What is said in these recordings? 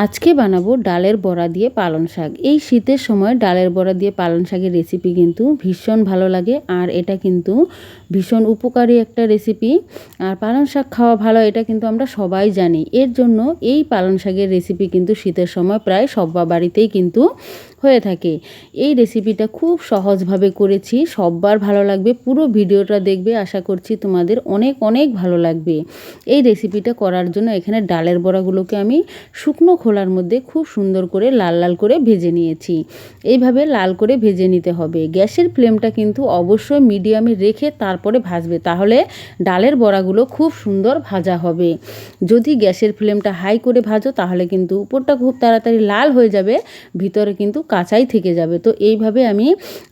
আজকে বানাবো ডালের বড়া দিয়ে পালন শাক। এই শীতের সময় ডালের বড়া দিয়ে পালন শাকের রেসিপি কিন্তু ভীষণ ভালো লাগে আর এটা কিন্তু ভীষণ উপকারী একটা রেসিপি আর পালন শাক খাওয়া ভালো, এটা কিন্তু আমরা সবাই জানি। এর জন্য এই পালন শাকের রেসিপি কিন্তু শীতের সময় প্রায় সব বাড়িতেই কিন্তু হয়ে থাকে। এই রেসিপিটা খুব সহজভাবে করেছি। সববার ভালো লাগবে। পুরো ভিডিওটা দেখবে। আশা করছি তোমাদের অনেক অনেক ভালো লাগবে। এই রেসিপিটা করার জন্য এখানে ডালের বড়াগুলোকে আমি শুকনো খোলার মধ্যে খুব সুন্দর করে লাল লাল করে ভেজে নিয়েছি। এইভাবে লাল করে ভেজে নিতে হবে। গ্যাসের ফ্লেমটা কিন্তু অবশ্যই মিডিয়ামে রেখে তারপরে ভাজবে। তাহলে ডালের বড়াগুলো খুব সুন্দর ভাজা হবে। যদি গ্যাসের ফ্লেমটা হাই করে ভাজো, তাহলে কিন্তু উপরটা খুব তাড়াতাড়ি লাল হয়ে যাবে। ভিতরে কিন্তু কাঁচাই থেকে যাবে। তো এইভাবে আমি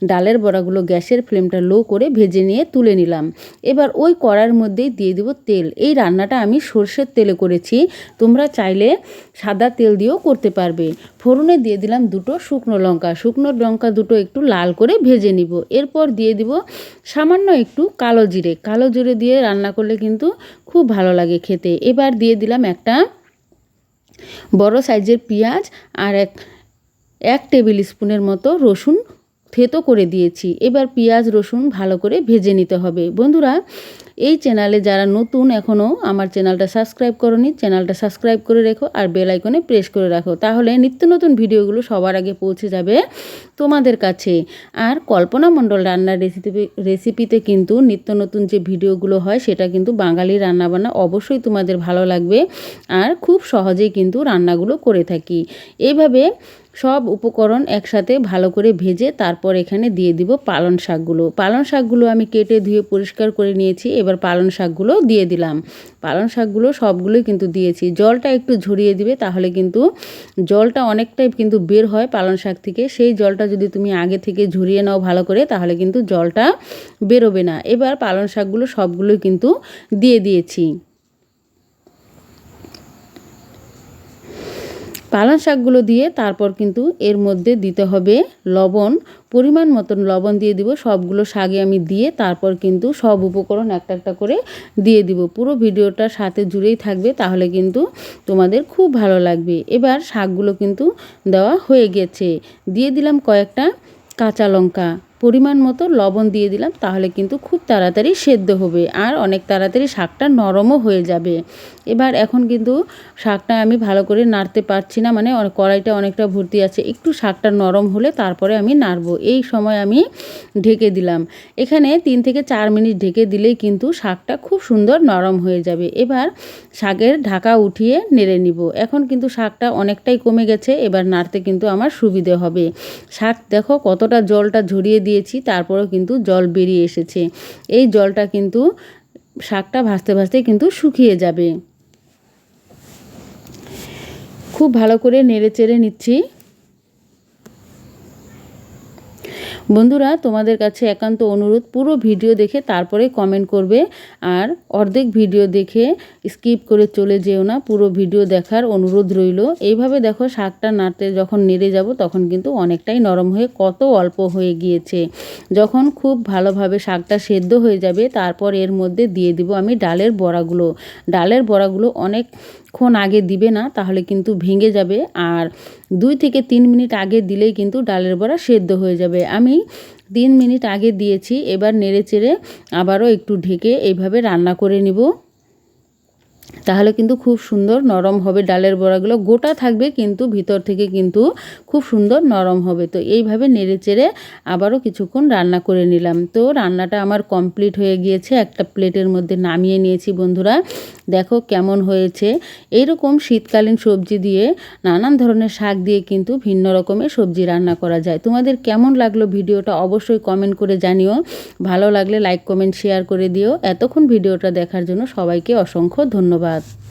ডালের বড়াগুলো গ্যাসের ফ্লেমটা লো করে ভেজে নিয়ে তুলে নিলাম। এবার ওই কড়ার মধ্যেই দিয়ে দেবো তেল। এই রান্নাটা আমি সর্ষের তেলে করেছি। তোমরা চাইলে সাদা তেল দিয়েও করতে পারবে। ফোড়নে দিয়ে দিলাম দুটো শুকনো লঙ্কা। শুকনো লঙ্কা দুটো একটু লাল করে ভেজে নিব। এরপর দিয়ে দিব সামান্য একটু কালো জিরে। কালো জিরে দিয়ে রান্না করলে কিন্তু খুব ভালো লাগে খেতে। এবার দিয়ে দিলাম একটা বড় সাইজের পেঁয়াজ আর এক এক টেবিল স্পুনের মতো রসুন থেতো করে দিয়েছি। এবার পেঁয়াজ, রসুন ভালো করে ভেজে নিতে হবে। বন্ধুরা, এই চ্যানেলে যারা নতুন এখনও আমার চ্যানেলটা সাবস্ক্রাইব করনি, চ্যানেলটা সাবস্ক্রাইব করে রেখো আর বেল আইকনে প্রেস করে রাখো। তাহলে নিত্য নতুন ভিডিওগুলো সবার আগে পৌঁছে যাবে তোমাদের কাছে। আর কল্পনা মণ্ডল রান্নার রেসিপি রেসিপিতে কিন্তু নিত্য নতুন যে ভিডিওগুলো হয়, সেটা কিন্তু বাঙালি রান্নাবান্না অবশ্যই তোমাদের ভালো লাগবে। আর খুব সহজেই কিন্তু রান্নাগুলো করে থাকি। এইভাবে সব উপকরণ একসাথে ভালো করে ভেজে তারপর এখানে দিয়ে দিব পালন শাকগুলো। পালন শাকগুলো আমি কেটে ধুয়ে পরিষ্কার করে নিয়েছি, এবার পালন শাকগুলো দিয়ে দিলাম। পালন শাকগুলো সবগুলোই কিন্তু দিয়েছি। জলটা একটু ঝরিয়ে দিবে তাহলে কিন্তু জলটা অনেকটাই কিন্তু বের হয় পালন শাক থেকে। সেই জলটা যদি তুমি আগে থেকে ঝরিয়ে নাও ভালো করে, তাহলে কিন্তু জলটা বেরোবে না। এবার পালন শাকগুলো সবগুলোই কিন্তু দিয়ে দিয়েছি। পালং শাকগুলো দিয়ে তারপর কিন্তু এর মধ্যে দিতে হবে লবণ, পরিমাণ মতন লবণ দিয়ে দিব, সবগুলো শাকে আমি দিয়ে তারপর কিন্তু সব উপকরণ একটা একটা করে দিয়ে দিব। পুরো ভিডিওটা সাথে জুড়েই থাকবে, তাহলে কিন্তু তোমাদের খুব ভালো লাগবে। এবার শাকগুলো কিন্তু দেওয়া হয়ে গেছে। দিয়ে দিলাম কয়েকটা কাঁচা লঙ্কা। পরিমাণ মতো লবণ দিয়ে দিলাম, তাহলে কিন্তু খুব তাড়াতাড়ি সেদ্ধ হবে আর অনেক তাড়াতাড়ি শাকটা নরমও হয়ে যাবে। এবার এখন কিন্তু শাকটা আমি ভালো করে নাড়তে পারছি না মানে কড়াইটা অনেকটা ভর্তি আছে, একটু শাকটা নরম হলে তারপরে আমি নাড়বো। এই সময় আমি ঢেকে দিলাম। এখানে তিন থেকে চার মিনিট ঢেকে দিলেই কিন্তু শাকটা খুব সুন্দর নরম হয়ে যাবে। এবার শাকের ঢাকা উঠিয়ে নেড়ে নিব। এখন কিন্তু শাকটা অনেকটাই কমে গেছে, এবার নাড়তে কিন্তু আমার সুবিধে হবে। শাক দেখো কতটা জলটা ঝরিয়ে দিয়েছি, তারপরেও কিন্তু জল বেরিয়ে এসেছে। এই জলটা কিন্তু শাকটা ভাজতে ভাজতে কিন্তু শুকিয়ে যাবে। খুব ভালো করে নেড়ে চেড়ে নিচ্ছি। বন্ধুরা, তোমাদের কাছে একান্ত অনুরোধ, পুরো ভিডিও দেখে তারপরে কমেন্ট করবে আর অর্ধেক ভিডিও দেখে স্কিপ করে চলে যেও না, পুরো ভিডিও দেখার অনুরোধ রইল। এইভাবে দেখো শাকটা নাড়তে যখন নেড়ে যাব তখন কিন্তু অনেকটাই নরম হয়ে কত অল্প হয়ে গিয়েছে। যখন খুব ভালোভাবে শাকটা সেদ্ধ হয়ে যাবে তারপর এর মধ্যে দিয়ে দিব আমি ডালের বড়াগুলো। ডালের বড়াগুলো অনেক ক্ষণ আগে দিবে না, তাহলে কিন্তু ভেঙে যাবে। আর দুই থেকে তিন মিনিট আগে দিলেই কিন্তু ডালের বড়া সেদ্ধ হয়ে যাবে। আমি তিন মিনিট আগে দিয়েছি, এবার নেড়ে চেড়ে আবারও একটু ঢেকে এইভাবে রান্না করে নিব। তাহলে কিন্তু খুব সুন্দর নরম হবে ডালের বড়াগুলো। গোটা থাকবে কিন্তু, ভিতর থেকে কিন্তু খুব সুন্দর নরম হবে। তো এইভাবে নেড়ে চেড়ে আবারও কিছুক্ষণ রান্না করে নিলাম। তো রান্নাটা আমার কমপ্লিট হয়ে গিয়েছে। একটা প্লেটের মধ্যে নামিয়ে নিয়েছি বন্ধুরা। দেখো কেমন হয়েছে। এইরকম শীতকালীন সবজি দিয়ে নানান ধরনের শাক দিয়ে কিন্তু ভিন্ন রকমের সবজি রান্না করা যায়। তোমাদের কেমন লাগল ভিডিওটা অবশ্যই কমেন্ট করে জানিও। ভালো লাগলে লাইক, কমেন্ট, শেয়ার করে দিও। এতক্ষণ ভিডিওটা দেখার জন্য সবাইকে অসংখ্য ধন্যবাদ।